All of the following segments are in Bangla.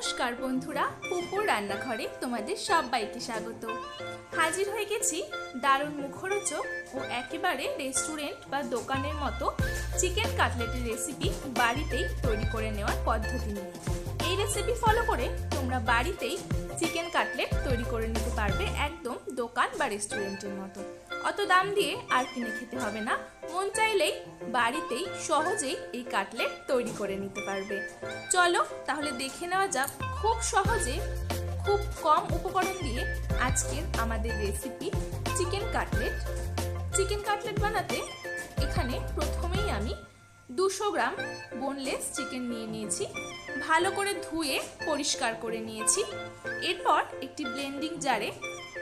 নমস্কার বন্ধুরা পুকুর রান্নাঘরে তোমাদের সবাইকে স্বাগত। হাজির হয়ে গেছি দারুণ মুখরোচক ও একেবারে রেস্টুরেন্ট বা দোকানের মতো চিকেন কাটলেটের রেসিপি বাড়িতেই তৈরি করে নেওয়ার পদ্ধতি নিয়ে। এই রেসিপি ফলো করে তোমরা বাড়িতেই চিকেন কাটলেট তৈরি করে নিতে পারবে একদম দোকান বা রেস্টুরেন্টের মতো। অত দাম দিয়ে আর কিনে খেতে হবে না। মন চাইলেই বাড়িতেই সহজেই এই কাটলেট তৈরি করে নিতে পারবে। চলো তাহলে দেখে নেওয়া যাক খুব সহজে খুব কম উপকরণ দিয়ে আজকের আমাদের recipe chicken cutlet. Chicken cutlet বানাতে এখানে প্রথমেই আমি দুশো গ্রাম বোনলেস চিকেন নিয়ে নিয়েছি। ভালো করে ধুয়ে পরিষ্কার করে নিয়েছি। এরপর একটি ব্লেন্ডিং জারে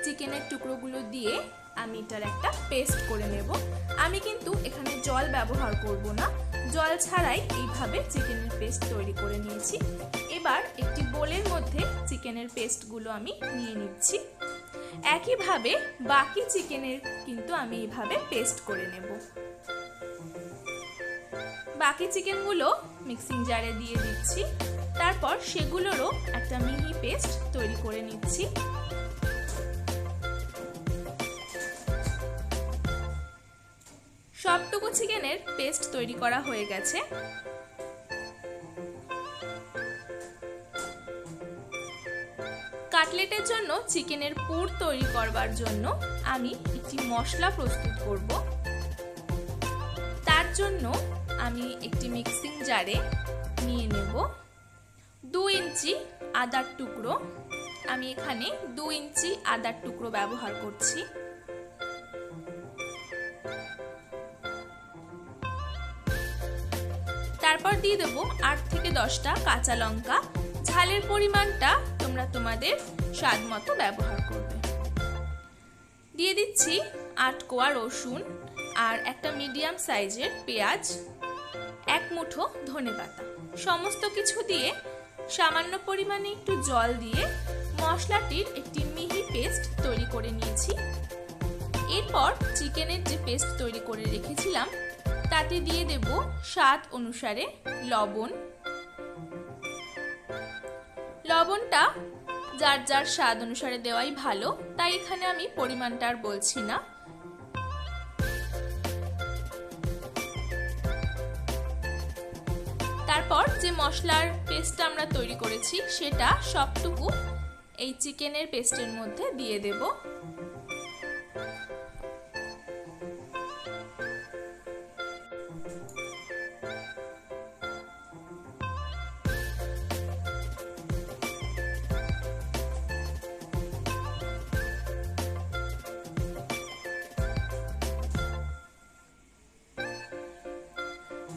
চিকেনের টুকরোগুলো দিয়ে আমি এটার একটা পেস্ট করে নেব। আমি কিন্তু এখানে জল ব্যবহার করব না। জল ছাড়াই এইভাবে চিকেনের পেস্ট তৈরি করে নিয়েছি। এবার একটি বোলের মধ্যে চিকেনের পেস্টগুলো আমি নিয়ে নিচ্ছি। একইভাবে বাকি চিকেনের কিন্তু আমি এইভাবে পেস্ট করে নেব। বাকি চিকেনগুলো মিক্সিং জারে দিয়ে দিচ্ছি। তারপর সেগুলোরও একটা মিহি পেস্ট তৈরি করে নিচ্ছি। সবটুকু চিকেনের পেস্ট তৈরি করা হয়ে গেছে। কাটলেটের জন্য চিকেনের পুর তৈরি করবার জন্য আমি একটি মশলা প্রস্তুত করব। তার জন্য আমি একটি মিক্সিং জারে নিয়ে নেব। দু ইঞ্চি আদার টুকরো। আমি এখানে দু ইঞ্চি আদার টুকরো ব্যবহার করছি। তারপর দিয়ে দেবো আট থেকে দশটা কাঁচা লঙ্কা। ঝালের পরিমাণটা তোমরা তোমাদের স্বাদ মতো ব্যবহার করবে। দিয়ে দিচ্ছি আট কোয়া রসুন আর একটা মিডিয়াম সাইজের পেঁয়াজ। এক মুঠো ধনে পাতা। সমস্ত কিছু দিয়ে সামান্য পরিমাণে একটু জল দিয়ে মশলাটির একটি মিহি পেস্ট তৈরি করে নিয়েছি। এরপর চিকেনের যে পেস্ট তৈরি করে রেখেছিলাম, তাতে দিয়ে দেব স্বাদ অনুসারে লবণ। লবণটা যার যার স্বাদ অনুসারে দেওয়াই ভালো, তাই এখানে আমি পরিমাণটা আর বলছি না। তারপর যে মশলার পেস্টটা আমরা তৈরি করেছি, সেটা সবটুকু এই চিকেনের পেস্টের মধ্যে দিয়ে দেব।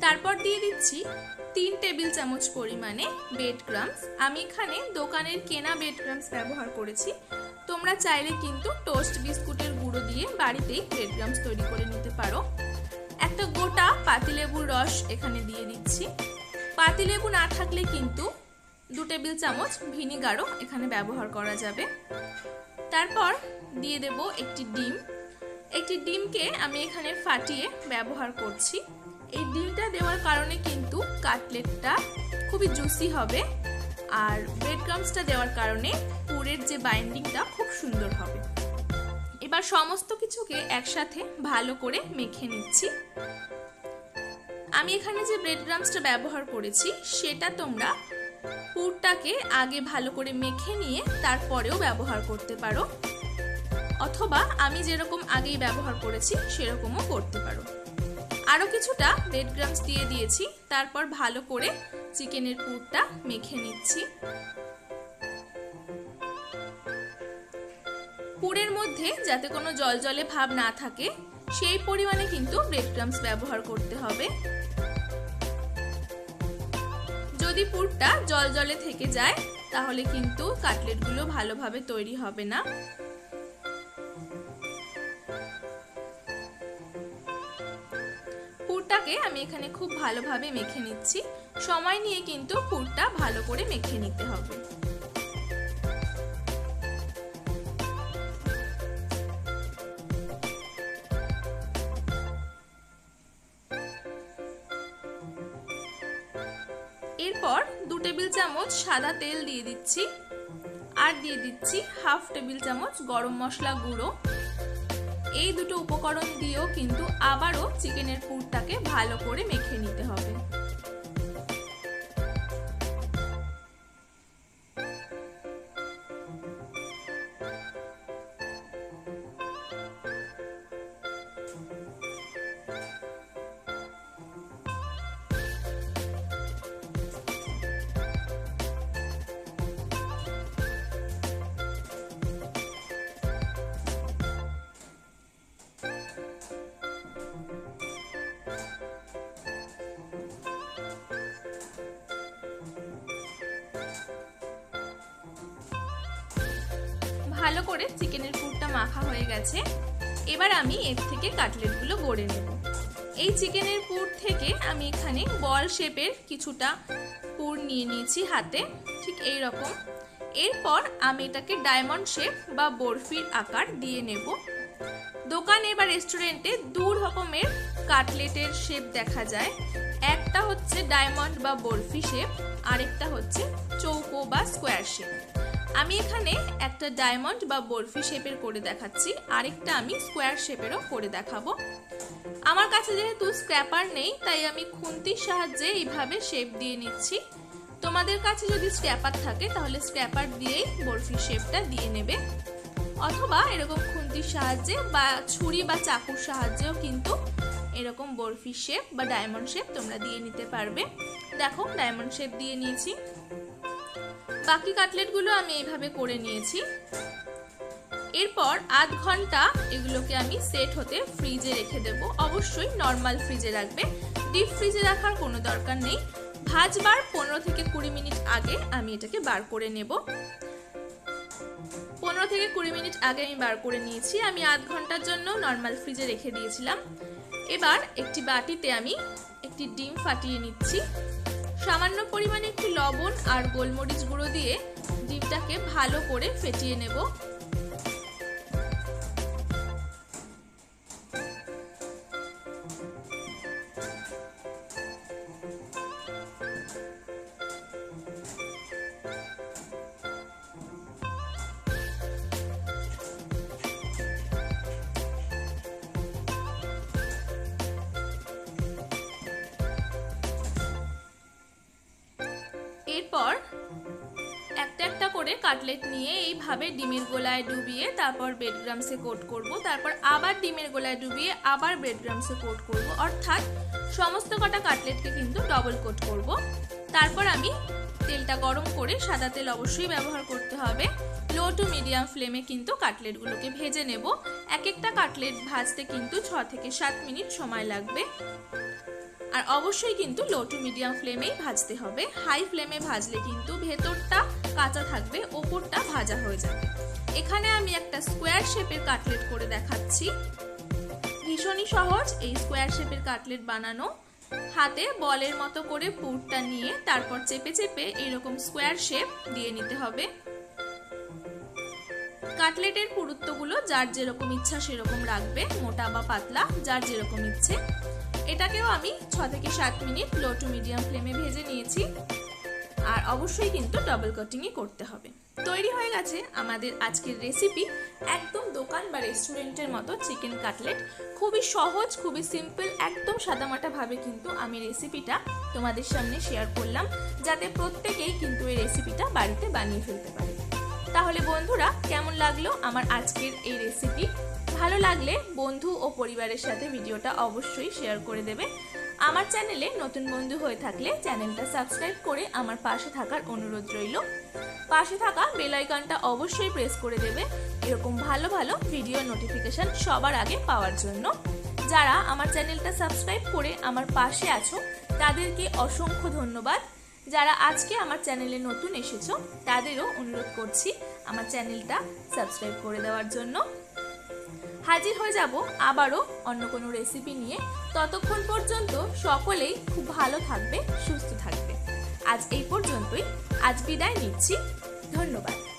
তারপর দিয়ে দিচ্ছি তিন টেবিল চামচ পরিমাণে বেড ক্রামস আমি এখানে দোকানের কেনা বেড ক্রামস ব্যবহার করেছি। তোমরা চাইলে কিন্তু টোস্ট বিস্কুটের গুঁড়ো দিয়ে বাড়িতেই ব্রেড ক্রামস তৈরি করে নিতে পারো। একটা গোটা পাতিলেবুর রস এখানে দিয়ে দিচ্ছি। পাতিলেবু না থাকলে কিন্তু দু টেবিল চামচ ভিনিগারও এখানে ব্যবহার করা যাবে। তারপর দিয়ে দেব একটি ডিম। একটি ডিমকে আমি এখানে ফাটিয়ে ব্যবহার করছি। এই ডিমটা দেওয়ার কারণে কিন্তু কাটলেটটা খুবই জুসি হবে আর ব্রেড ক্রামসটা দেওয়ার কারণে পুরের যে বাইন্ডিংটা খুব সুন্দর হবে। এবার সমস্ত কিছুকে একসাথে ভালো করে মেখে নিচ্ছি। আমি এখানে যে ব্রেড ক্রামসটা ব্যবহার করেছি, সেটা তোমরা পুরটাকে আগে ভালো করে মেখে নিয়ে তারপরেও ব্যবহার করতে পারো। অথবা আমি যেরকম আগেই ব্যবহার করেছি, সেরকমও করতে পারো। আরও কিছুটা ব্রেড গ্রামস দিয়ে দিয়েছি। তারপর ভালো করে চিকেনের পুরটা মেখে নিচ্ছি। পুরের মধ্যে যাতে কোনো জল জলে ভাব না থাকে, সেই পরিমাণে কিন্তু ব্রেড ক্রামস ব্যবহার করতে হবে। যদি পুরটা জল জলে থেকে যায়, তাহলে কিন্তু কাটলেটগুলো ভালোভাবে তৈরি হবে না। পুরটাকে আমি এখানে খুব ভালোভাবে মেখে নিচ্ছি। সময় নিয়ে কিন্তু পুরটা ভালো করে মেখে নিতে হবে। এরপর দু টেবিল চামচ সাদা তেল দিয়ে দিচ্ছি। আর দিয়ে দিচ্ছি হাফ টেবিল চামচ গরম মশলা গুঁড়ো। এই দুটো উপকরণ দিয়েও কিন্তু আবারও চিকেনের পুরটাকে ভালো করে মেখে নিতে হবে। ভালো করে চিকেনের পুরটা মাখা হয়ে গেছে। এবার আমি এর থেকে কাটলেটগুলো গড়ে নেব। এই চিকেনের পুর থেকে আমি এখানে বল শেপের কিছুটা পুর নিয়ে নিয়েছি হাতে, ঠিক এই রকম এরপর আমি এটাকে ডায়মন্ড শেপ বা বরফির আকার দিয়ে নেব। দোকানে বা রেস্টুরেন্টে দু রকমের কাটলেটের শেপ দেখা যায়। একটা হচ্ছে ডায়মন্ড বা বরফি শেপ, আরেকটা হচ্ছে চৌকো বা স্কোয়ার শেপ। আমি এখানে একটা ডায়মন্ড বা বরফি শেপের করে দেখাচ্ছি। আরেকটা আমি স্কোয়ার শেপেরও করে দেখাবো। আমার কাছে যেহেতু স্ক্র্যাপার নেই, তাই আমি খুন্তির সাহায্যে এইভাবে শেপ দিয়ে নিচ্ছি। তোমাদের কাছে যদি স্ক্র্যাপার থাকে, তাহলে স্ক্র্যাপার দিয়েই বরফি শেপটা দিয়ে নেবে। অথবা এরকম খুন্তির সাহায্যে বা ছুরি বা চাকুর সাহায্যেও কিন্তু এরকম বরফি শেপ বা ডায়মন্ড শেপ তোমরা দিয়ে নিতে পারবে। দেখো, ডায়মন্ড শেপ দিয়ে নিয়েছি। বাকি কাটলেটগুলো আমি এইভাবে করে নিয়েছি। এরপর আধ ঘণ্টা এগুলোকে আমি সেট হতে ফ্রিজে রেখে দেব। অবশ্যই নর্মাল ফ্রিজে রাখবে। ডিপ ফ্রিজে রাখার কোনো দরকার নেই। ভাজবার পনেরো থেকে কুড়ি মিনিট আগে আমি এটাকে বার করে নেব। পনেরো থেকে কুড়ি মিনিট আগে আমি বার করে নিয়েছি। আমি আধ ঘণ্টার জন্য নর্মাল ফ্রিজে রেখে দিয়েছিলাম। এবার একটি বাটিতে আমি একটি ডিম ফাটিয়ে নিচ্ছি। সামান্য পরিমাণে একটু লবণ আর গোলমরিচ গুঁড়ো দিয়ে ডিমটাকে ভালো করে ফেটিয়ে নেব। করে কাটলেট নিয়ে এইভাবে ডিমের গোলায় ডুবিয়ে তারপর ব্রেড গ্রামসে কোট করব। তারপর আবার ডিমের গোলায় ডুবিয়ে আবার ব্রেড গ্রামসে কোট করব। অর্থাৎ সমস্ত কটা কাটলেটকে কিন্তু ডবল কোট করব। তারপর আমি তেলটা গরম করে সাদা তেল অবশ্যই ব্যবহার করতে হবে। লো টু মিডিয়াম ফ্লেমে কিন্তু কাটলেটগুলোকে ভেজে নেব। এক একটা কাটলেট ভাজতে কিন্তু ছ থেকে সাত মিনিট সময় লাগবে। আর অবশ্যই কিন্তু লো টু মিডিয়াম ফ্লেমেই ভাজতে হবে। হাই ফ্লেমে ভাজলে কিন্তু ভেতরটা কাঁচা থাকবে, ওপরটা ভাজা হয়ে যাবে। এখানে আমি একটা স্কোয়ার শেপের কাটলেট করে দেখাচ্ছি। ভীষণই সহজ এই স্কোয়ার শেপের কাটলেট বানানো। হাতে বলের মতো করে পুরটা নিয়ে তারপর চেপে চেপে এরকম স্কোয়ার শেপ দিয়ে নিতে হবে। কাটলেটের পুরুত্বগুলো যার যেরকম ইচ্ছা সেরকম রাখবে, মোটা বা পাতলা, যার যেরকম ইচ্ছে। এটাকেও আমি ছ থেকে সাত মিনিট লো টু মিডিয়াম ফ্লেমে ভেজে নিয়েছি। আর অবশ্যই কিন্তু ডবল কাটিংই করতে হবে। তৈরি হয়ে গেছে আমাদের আজকের রেসিপি একদম দোকান বা রেস্টুরেন্টের মতো চিকেন কাটলেট খুবই সহজ, খুবই সিম্পল একদম সাদামাটা ভাবে কিন্তু আমি রেসিপিটা তোমাদের সামনে শেয়ার করলাম। যাতে প্রত্যেকেই কিন্তু এই রেসিপিটা বাড়িতে বানিয়ে ফেলতে পারে। তাহলে বন্ধুরা, কেমন লাগল আমার আজকের এই রেসিপি ভালো লাগলে বন্ধু ও পরিবারের সাথে ভিডিওটা অবশ্যই শেয়ার করে দেবে। আমার চ্যানেলে নতুন বন্ধু হয়ে থাকলে চ্যানেলটা সাবস্ক্রাইব করে আমার পাশে থাকার অনুরোধ রইল। পাশে থাকা বেল আইকনটা অবশ্যই প্রেস করে দেবে। এরকম ভালো ভালো ভিডিও নোটিফিকেশন সবার আগে পাওয়ার জন্য। যারা আমার চ্যানেলটা সাবস্ক্রাইব করে আমার পাশে আছো, তাদেরকে অসংখ্য ধন্যবাদ। যারা আজকে আমার চ্যানেলে নতুন এসেছ, তাদেরও অনুরোধ করছি আমার চ্যানেলটা সাবস্ক্রাইব করে দেওয়ার জন্য। হাজির হয়ে যাব আবারও অন্য কোনো রেসিপি নিয়ে। ততক্ষণ পর্যন্ত সকলেই খুব ভালো থাকবে, সুস্থ থাকবে। আজ এই পর্যন্তই। আজ বিদায় নিচ্ছি। ধন্যবাদ।